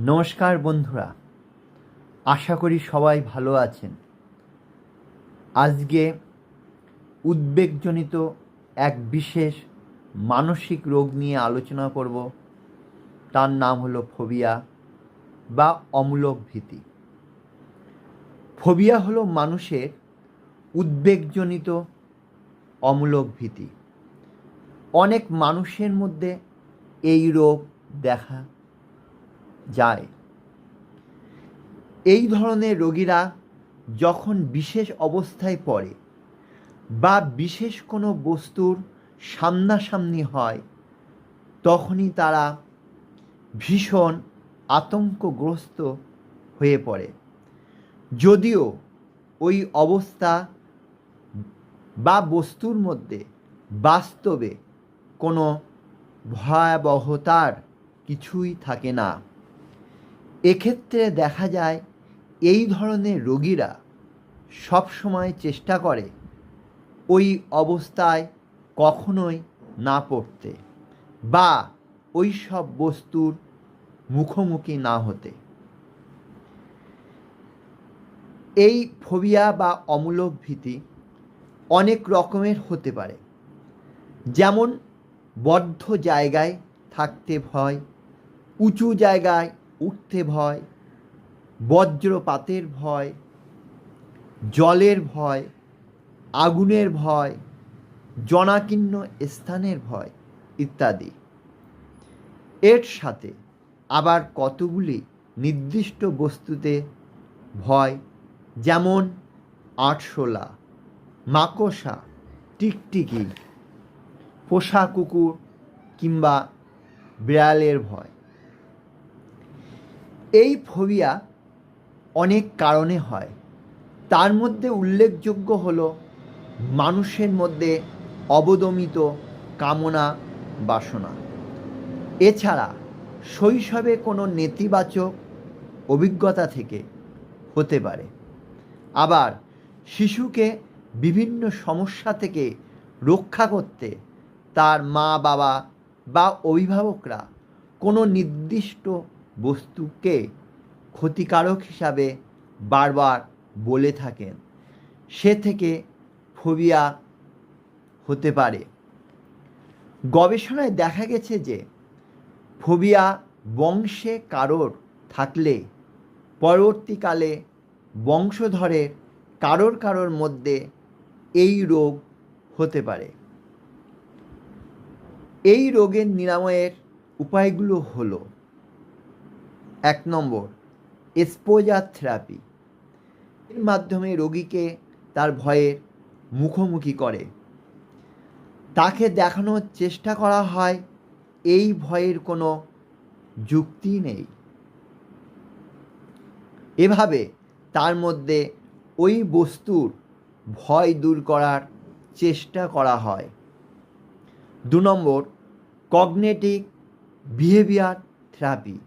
নমস্কার বন্ধুরা, আশা করি সবাই ভালো আছেন। আজকে উদ্বেগজনিত এক বিশেষ মানসিক রোগ নিয়ে আলোচনা করব। তার নাম হলো ফোবিয়া বা অমূলক ভীতি। ফোবিয়া হলো মানুষের উদ্বেগজনিত অমূলক ভীতি। অনেক মানুষের মধ্যে এই রোগ দেখা যায়। এই ধরনের রোগীরা যখন বিশেষ অবস্থায় পড়ে বা বিশেষ কোনো বস্তুর সামনাসামনি হয়, তখনই তারা ভীষণ আতঙ্কগ্রস্ত হয়ে পড়ে। যদিও ওই অবস্থা বা বস্তুর মধ্যে বাস্তবে কোনো ভয়াবহতার কিছুই থাকে না। এক্ষেত্রে দেখা যায় এই ধরনের রোগীরা সবসময় চেষ্টা করে ওই অবস্থায় কখনোই না পড়তে বা ওই সব বস্তুর মুখোমুখি না হতে। এই ফোবিয়া বা অমূলক ভীতি অনেক রকমের হতে পারে। যেমন বদ্ধ জায়গায় থাকতে ভয়, উঁচু জায়গায় উঠতে ভয়, বজ্রপাতের ভয়, জলের ভয়, আগুনের ভয়, জনাকীর্ণ স্থানের ভয় ইত্যাদি। এর সাথে আবার কতগুলি নির্দিষ্ট বস্তুতে ভয়, যেমন আটশোলা, মাকড়সা, টিকটিকি, পোষা কুকুর কিংবা বিড়ালের ভয়। এই ফোবিয়া অনেক কারণে হয়। তার মধ্যে উল্লেখযোগ্য হলো মানুষের মধ্যে অবদমিত কামনা, বাসনা। এছাড়া শৈশবে কোনো নেতিবাচক অভিজ্ঞতা থেকে হতে পারে। আবার শিশুকে বিভিন্ন সমস্যা থেকে রক্ষা করতে তার মা বাবা বা অভিভাবকরা কোনো নির্দিষ্ট বস্তুকে ক্ষতিকারক হিসাবে বারবার বলে থাকেন। সে থেকে ফোবিয়া হতে পারে। গবেষণায় দেখা গেছে যে ফোবিয়া বংশে কারোর থাকলে পরবর্তীকালে বংশধরের কারোর কারোর মধ্যে এই রোগ হতে পারে। এই রোগের নিরাময়ের উপায়গুলো হলো এক নম্বর এক্সপোজার থেরাপি এর মাধ্যমে রোগীকে তার ভয়ের মুখোমুখি করে। তাকে দেখানোর চেষ্টা করা হয়, এই ভয়ের কোনো যুক্তি নেই। এভাবে তার মধ্যে ওই বস্তুর ভয় দূর করার চেষ্টা করা হয়। দু নম্বর কগনেটিভ বিহেভিয়ার থেরাপি।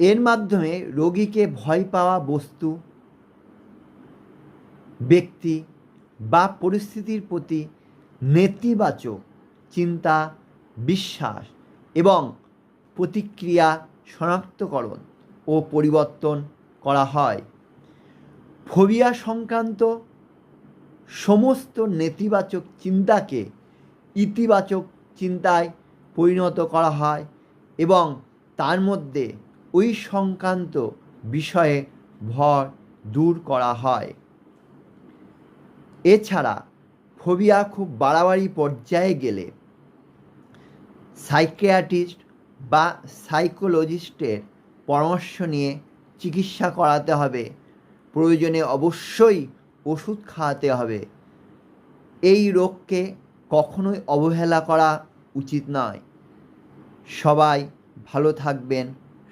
এর মাধ্যমে রোগীকে ভয় পাওয়া বস্তু, ব্যক্তি বা পরিস্থিতির প্রতি নেতিবাচক চিন্তা, বিশ্বাস এবং প্রতিক্রিয়া শনাক্তকরণ ও পরিবর্তন করা হয়। ফোবিয়া সংক্রান্ত সমস্ত নেতিবাচক চিন্তাকে ইতিবাচক চিন্তায় পরিণত করা হয় এবং তার মধ্যে ওই সংক্রান্ত বিষয়ে ভর দূর করা হয়। এছাড়া ফোবিয়া খুব বাড়াবাড়ি পর্যায়ে গেলে সাইকিয়াট্রিস্ট বা সাইকোলজিস্টের পরামর্শ নিয়ে চিকিৎসা করাতে হবে। প্রয়োজনে অবশ্যই ওষুধ খাওয়াতে হবে। এই রোগকে কখনোই অবহেলা করা উচিত নয়। সবাই ভালো থাকবেন।